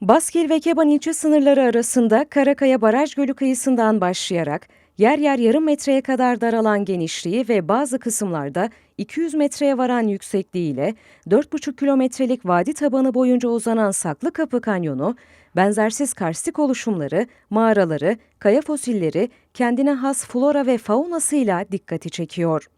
Baskil ve Keban ilçe sınırları arasında Karakaya Baraj Gölü kıyısından başlayarak yer yer yarım metreye kadar daralan genişliği ve bazı kısımlarda 200 metreye varan yüksekliğiyle 4,5 kilometrelik vadi tabanı boyunca uzanan Saklı Kapı Kanyonu, benzersiz karstik oluşumları, mağaraları, kaya fosilleri, kendine has flora ve faunasıyla dikkati çekiyor.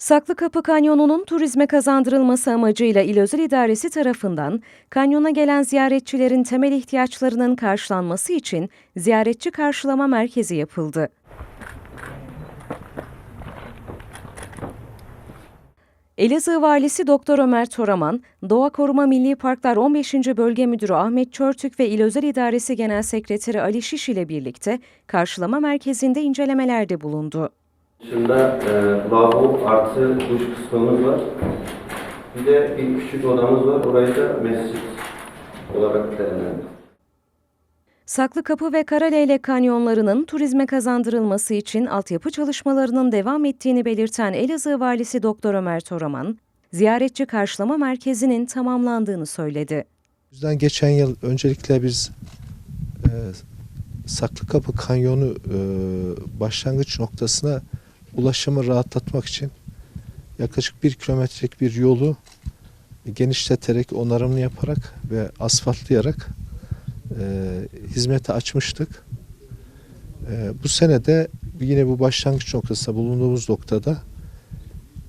Saklı Kapı Kanyonu'nun turizme kazandırılması amacıyla İl Özel İdaresi tarafından kanyona gelen ziyaretçilerin temel ihtiyaçlarının karşılanması için ziyaretçi karşılama merkezi yapıldı. Elazığ Valisi Doktor Ömer Toraman, Doğa Koruma Milli Parklar 15. Bölge Müdürü Ahmet Çörtük ve İl Özel İdaresi Genel Sekreteri Ali Şiş ile birlikte karşılama merkezinde incelemelerde bulundu. Dışında e, lavabo artı duş kısmımız var. Bir de bir küçük odamız var. Orayı da mescit olarak değerlendirdik. Saklı Kapı ve Karaleylek kanyonlarının turizme kazandırılması için altyapı çalışmalarının devam ettiğini belirten Elazığ Valisi Doktor Ömer Toraman, ziyaretçi karşılama merkezinin tamamlandığını söyledi. O yüzden geçen yıl öncelikle biz e, Saklıkapı Kanyonu e, başlangıç noktasına ulaşımı rahatlatmak için yaklaşık bir kilometrelik bir yolu genişleterek, onarımını yaparak ve asfaltlayarak e, hizmete açmıştık. E, bu sene de yine bu başlangıç noktasında bulunduğumuz noktada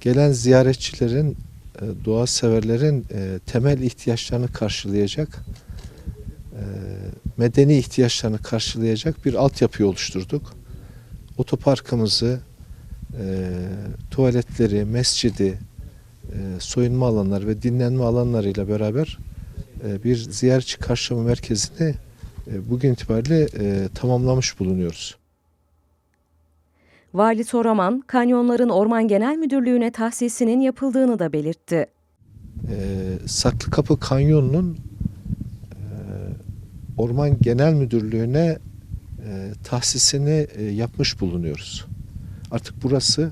gelen ziyaretçilerin e, doğa severlerin e, temel ihtiyaçlarını karşılayacak, e, medeni ihtiyaçlarını karşılayacak bir altyapı oluşturduk. Otoparkımızı, e, tuvaletleri, mescidi, e, soyunma alanları ve dinlenme alanlarıyla beraber e, bir ziyaretçi karşılama merkezini e, bugün itibariyle e, tamamlamış bulunuyoruz. Vali Toraman, kanyonların Orman Genel Müdürlüğü'ne tahsisinin yapıldığını da belirtti. e, Saklıkapı Kanyonu'nun e, Orman Genel Müdürlüğü'ne e, tahsisini e, yapmış bulunuyoruz. Artık burası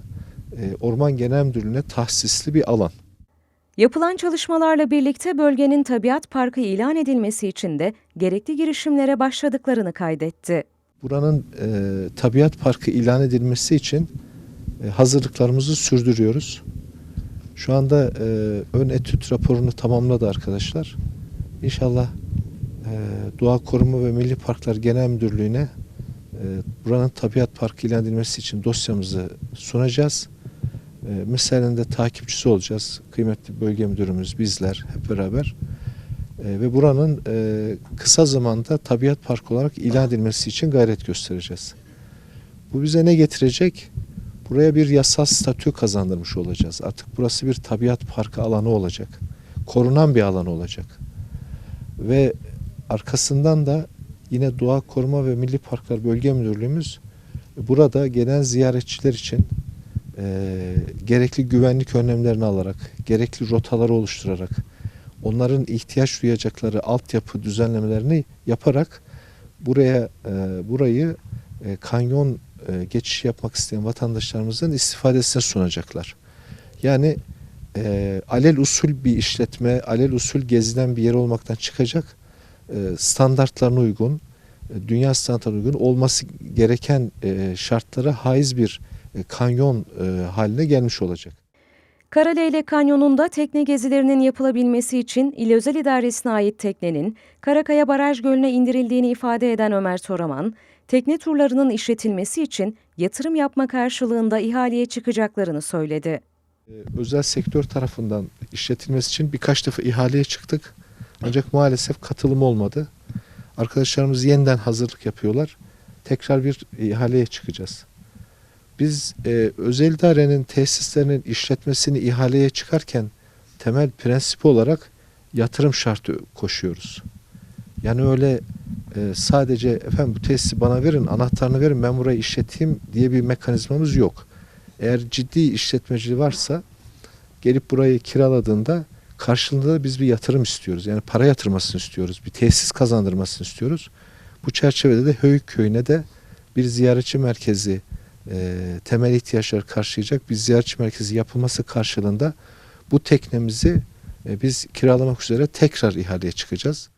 e, Orman Genel Müdürlüğü'ne tahsisli bir alan. Yapılan çalışmalarla birlikte bölgenin tabiat parkı ilan edilmesi için de gerekli girişimlere başladıklarını kaydetti. Buranın e, tabiat parkı ilan edilmesi için e, hazırlıklarımızı sürdürüyoruz. Şu anda e, ön etüt raporunu tamamladı arkadaşlar. İnşallah e, Doğa Koruma ve Milli Parklar Genel Müdürlüğü'ne buranın tabiat parkı ilan edilmesi için dosyamızı sunacağız. E, meselenin de takipçisi olacağız. Kıymetli bölge müdürümüz, bizler hep beraber. E, ve buranın e, kısa zamanda tabiat parkı olarak ilan edilmesi için gayret göstereceğiz. Bu bize ne getirecek? Buraya bir yasal statü kazandırmış olacağız. Artık burası bir tabiat parkı alanı olacak. Korunan bir alan olacak. Ve arkasından da yine Doğa Koruma ve Milli Parklar Bölge Müdürlüğümüz burada gelen ziyaretçiler için e, gerekli güvenlik önlemlerini alarak, gerekli rotaları oluşturarak, onların ihtiyaç duyacakları altyapı düzenlemelerini yaparak buraya e, burayı e, kanyon e, geçiş yapmak isteyen vatandaşlarımızın istifadesine sunacaklar. Yani e, alel usul bir işletme, alel usul gezilen bir yer olmaktan çıkacak, e, standartlarına uygun, e, dünya standartlarına uygun olması gereken e, şartlara haiz bir e, kanyon e, haline gelmiş olacak. Karaleylek Kanyonu'nda tekne gezilerinin yapılabilmesi için İl Özel İdaresi'ne ait teknenin Karakaya Baraj Gölü'ne indirildiğini ifade eden Ömer Toraman, tekne turlarının işletilmesi için yatırım yapma karşılığında ihaleye çıkacaklarını söyledi. Özel sektör tarafından işletilmesi için birkaç defa ihaleye çıktık. Ancak maalesef katılım olmadı. Arkadaşlarımız yeniden hazırlık yapıyorlar. Tekrar bir ihaleye çıkacağız. Biz e, özel idarenin tesislerinin işletmesini ihaleye çıkarken temel prensip olarak yatırım şartı koşuyoruz. Yani öyle e, sadece efendim bu tesisi bana verin, anahtarını verin ben burayı işleteyim diye bir mekanizmamız yok. Eğer ciddi işletmeci varsa gelip burayı kiraladığında karşılığında da biz bir yatırım istiyoruz. Yani para yatırmasını istiyoruz. Bir tesis kazandırmasını istiyoruz. Bu çerçevede de Höyük Köyü'ne de bir ziyaretçi merkezi e, temel ihtiyaçları karşılayacak bir ziyaretçi merkezi yapılması karşılığında bu teknemizi e, biz kiralamak üzere tekrar ihaleye çıkacağız.